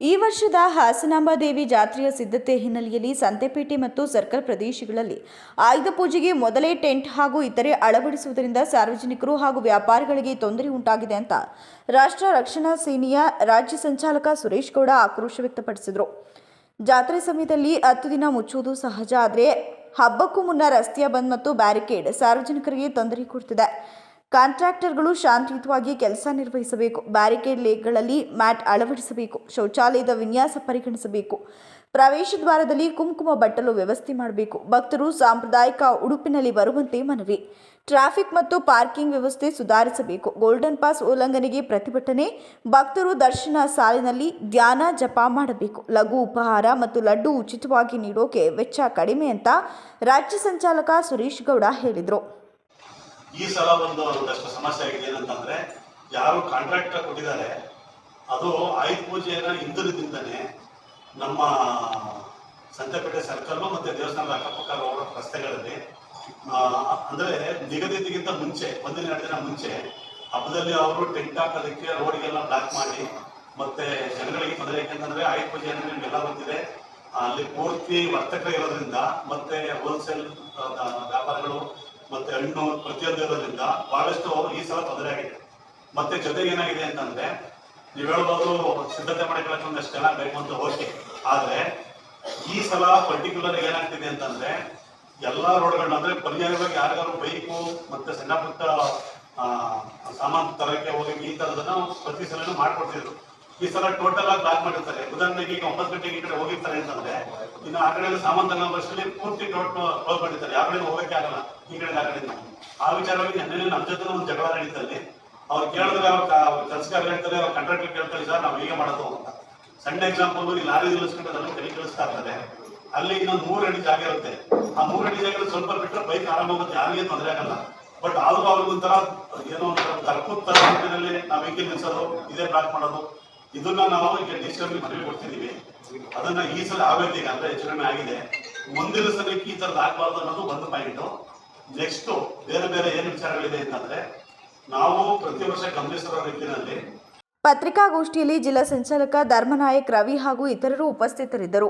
ಈ ವರ್ಷದ ಹಾಸನಾಂಬ ದೇವಿ ಜಾತ್ರೆಯ ಸಿದ್ಧತೆ ಹಿನ್ನೆಲೆಯಲ್ಲಿ ಸಂತೆಪೇಟೆ ಮತ್ತು ಸರ್ಕಲ್ ಪ್ರದೇಶಗಳಲ್ಲಿ ಆಯುಧ ಪೂಜೆಗೆ ಮೊದಲೇ ಟೆಂಟ್ ಹಾಗೂ ಇತರೆ ಅಳವಡಿಸುವುದರಿಂದ ಸಾರ್ವಜನಿಕರು ಹಾಗೂ ವ್ಯಾಪಾರಿಗಳಿಗೆ ತೊಂದರೆ ಉಂಟಾಗಿದೆ ಅಂತ ರಾಷ್ಟ್ರ ರಕ್ಷಣಾ ಸೇನೆಯ ರಾಜ್ಯ ಸಂಚಾಲಕ ಸುರೇಶ್ ಗೌಡ ಆಕ್ರೋಶ ವ್ಯಕ್ತಪಡಿಸಿದರು. ಜಾತ್ರೆ ಸಮಯದಲ್ಲಿ ಹತ್ತು ದಿನ ಮುಚ್ಚುವುದು ಸಹಜ, ಆದರೆ ಹಬ್ಬಕ್ಕೂ ಮುನ್ನ ರಸ್ತೆಯ ಬಂದ್ ಮತ್ತು ಬ್ಯಾರಿಕೇಡ್ ಸಾರ್ವಜನಿಕರಿಗೆ ತೊಂದರೆ ಕೊಡ್ತಿದೆ. ಕಾಂಟ್ರಾಕ್ಟರ್ಗಳು ಶಾಂತಿಯುತವಾಗಿ ಕೆಲಸ ನಿರ್ವಹಿಸಬೇಕು. ಬ್ಯಾರಿಕೇಡ್ ಲೇಕ್ಗಳಲ್ಲಿ ಮ್ಯಾಟ್ ಅಳವಡಿಸಬೇಕು. ಶೌಚಾಲಯದ ವಿನ್ಯಾಸ ಪರಿಗಣಿಸಬೇಕು. ಪ್ರವೇಶ ದ್ವಾರದಲ್ಲಿ ಕುಂಕುಮ ಬಟ್ಟಲು ವ್ಯವಸ್ಥೆ ಮಾಡಬೇಕು. ಭಕ್ತರು ಸಾಂಪ್ರದಾಯಿಕ ಉಡುಪಿನಲ್ಲಿ ಬರುವಂತೆ ಮನವಿ. ಟ್ರಾಫಿಕ್ ಮತ್ತು ಪಾರ್ಕಿಂಗ್ ವ್ಯವಸ್ಥೆ ಸುಧಾರಿಸಬೇಕು. ಗೋಲ್ಡನ್ ಪಾಸ್ ಉಲ್ಲಂಘನೆಗೆ ಪ್ರತಿಭಟನೆ. ಭಕ್ತರು ದರ್ಶನ ಸಾಲಿನಲ್ಲಿ ಧ್ಯಾನ ಜಪ ಮಾಡಬೇಕು. ಲಘು ಉಪಹಾರ ಮತ್ತು ಲಡ್ಡು ಉಚಿತವಾಗಿ ನೀಡೋಕೆ ವೆಚ್ಚ ಕಡಿಮೆ ಅಂತ ರಾಜ್ಯ ಸಂಚಾಲಕ ಸುರೇಶ್ ಗೌಡ ಹೇಳಿದರು. ಈ ಸಲ ಒಂದು ಒಂದಷ್ಟು ಸಮಸ್ಯೆ ಆಗಿದೆ ಏನಂತಂದ್ರೆ, ಯಾರು ಕಾಂಟ್ರಾಕ್ಟ್ ಕೊಟ್ಟಿದ್ದಾರೆ, ಅದು ಆಯುಧ ಪೂಜೆಯನ್ನ ಹಿಂದಿನಿಂದಾನೆ ನಮ್ಮ ಸಂತೆಪೇಟೆ ಸರ್ಕಲ್ ಮತ್ತೆ ದೇವಸ್ಥಾನದ ಅಕ್ಕಪಕ್ಕ ರೋಡ್ ರಸ್ತೆಗಳಲ್ಲಿ ಅಂದ್ರೆ ನಿಗದಿತಿಗಿಂತ ಮುಂಚೆ, ಒಂದಿನ ಎರಡು ದಿನ ಮುಂಚೆ ಹಬ್ಬದಲ್ಲಿ ಅವರು ಟೆಂಟ್ ಹಾಕೋದಕ್ಕೆ ರೋಡಿಗೆಲ್ಲ ಬ್ಲಾಕ್ ಮಾಡಿ ಮತ್ತೆ ಜನಗಳಿಗೆ ತೊಂದರೆ ಯಾಕೆಂತಂದ್ರೆ ಆಯುಧ ಪೂಜೆ ಅಂದ್ರೆ ನಿಮ್ಗೆಲ್ಲ ಗೊತ್ತಿದೆ. ಅಲ್ಲಿ ಪೂರ್ತಿ ವರ್ತಕ ಇರೋದ್ರಿಂದ ಮತ್ತೆ ಹೋಲ್ಸೇಲ್ ವ್ಯಾಪಾರಗಳು ಮತ್ತೆ ಹಣ್ಣು ಪ್ರತಿಯೊಂದು ಇರೋದ್ರಿಂದ ಬಹಳಷ್ಟು ಈ ಸಲ ತೊಂದರೆ ಆಗಿದೆ. ಮತ್ತೆ ಜೊತೆಗೆ ಏನಾಗಿದೆ ಅಂತಂದ್ರೆ, ನೀವು ಹೇಳ್ಬೋದು ಸಿದ್ಧತೆ ಮಾಡಿಕೊಳ್ಳಕ್ಕೆ ಒಂದಷ್ಟು ಜನ ಬೇಕು ಅಂತ ಓಕೆ ಆದ್ರೆ, ಈ ಸಲ ಪರ್ಟಿಕ್ಯುಲರ್ ಏನಾಗ್ತಿದೆ ಅಂತಂದ್ರೆ, ಎಲ್ಲಾ ರೋಡ್ಗಳನ್ನ, ಅಂದ್ರೆ ಪರ್ಯಾಯವಾಗಿ ಯಾರಿಗಾದ್ರು ಬೈಕು ಮತ್ತೆ ಸಣ್ಣ ಪುಟ್ಟ ಸಾಮಾನು ತರಕ್ಕೆ ಹೋಗಿ ಈ ತರದನ್ನ ಪ್ರತಿ ಸಲನೂ ಮಾಡ್ಕೊಡ್ತಿದ್ರು. ಈ ಸಲ ಟೋಟಲ್ ಆಗಿ ಬ್ಲಾಕ್ ಮಾಡಿರ್ತಾರೆ. ಉದಾಹರಣೆಗೆ ಈಗ ಒಂಬತ್ತು ಗಂಟೆಗೆ ಈ ಕಡೆ ಹೋಗಿರ್ತಾರೆ ಅಂತಂದ್ರೆ, ಇನ್ನು ಆ ಕಡೆ ಸಾಮಾನು ತನ್ನ ಪೂರ್ತಿ ಟೋಟ್ ಕ್ಲೋಸ್ ಮಾಡಿರ್ತಾರೆ. ಯಾವ ಕಡೆ ಹೋಗಕ್ಕೆ ಆಗಲ್ಲ. ಈ ಕಡೆ ಆ ಕಡೆ ಆ ವಿಚಾರವಾಗಿ ನೆನ್ನೆ ನಮ್ಮ ಜೊತೆ ಒಂದು ಜಗಳ ನಡೀತಲ್ಲಿ. ಅವ್ರು ಕೇಳಿದ್ರೆ ಅವ್ರ ಕೆಲಸಗಾರ ಹೇಳ್ತಾರೆ, ಅವ್ರ ಕಾಂಟ್ರಾಕ್ಟರ್ ಕೇಳ್ತಾರೆ, ಸರ್, ನಾವು ಹೀಗೆ ಮಾಡೋದು ಅಂತ. ಸಣ್ಣ ಎಕ್ಸಾಂಪಲ್ ಈ ಲಾರಿ ನಿಲ್ಲಿಸ್ಕೊಂಡು ಅದನ್ನು ಕಳಿಸ್ತಾ ಇರ್ತಾರೆ ಅಲ್ಲಿ ಇನ್ನೊಂದು ಮೂರು ಅಡಿ ಜಾಗ ಇರುತ್ತೆ. ಆ ಮೂರು ಅಡಿ ಜಾಗ ಸ್ವಲ್ಪ ಬಿಟ್ಟರೆ ಬೈಕ್ ಆರಾಮ ಹೋಗುತ್ತೆ ಯಾರಿಗೆ ತೊಂದರೆ ಆಗಲ್ಲ. ಬಟ್ ಆದ್ರೂ ಅವ್ರಿಗೊಂಥರ ಏನೋ ಒಂಥರ ತರ್ಕುತ್ ತರ ರೀತಿಯಲ್ಲಿ ನಾವು ಹೀಗೆ ನಿಲ್ಸೋದು, ಇದೇ ಬ್ಲಾಕ್ ಮಾಡೋದು. ಇದನ್ನ ನಾವು ಈಗ ಟೈಮ್ ಮನವಿ ಕೊಡ್ತಿದ್ದೀವಿ. ಅದನ್ನ ಈ ಸಲ ಆಗೈತೆ ಅಂತ ಹೆಚ್ಚು ಆಗಿದೆ. ಮುಂದಿನ ಸಲಕ್ಕೆ ಈ ತರದ್ ಆಗ್ಬಾರ್ದು ಅನ್ನೋದು ಒಂದು ಪಾಯಿಂಟ್ ನೆಕ್ಸ್ಟ್ ಬೇರೆ ಬೇರೆ ಏನು ವಿಚಾರಗಳಿದೆ ಅಂತಂದ್ರೆ, ನಾವು ಪ್ರತಿ ವರ್ಷ ಗಮನಿಸಿರೋ ರೀತಿಯಲ್ಲಿ ಪತ್ರಿಕಾಗೋಷ್ಠಿಯಲ್ಲಿ ಜಿಲ್ಲಾ ಸಂಚಾಲಕ ಧರ್ಮನಾಯಕ್ ರವಿ ಹಾಗೂ ಇತರರು ಉಪಸ್ಥಿತರಿದ್ದರು.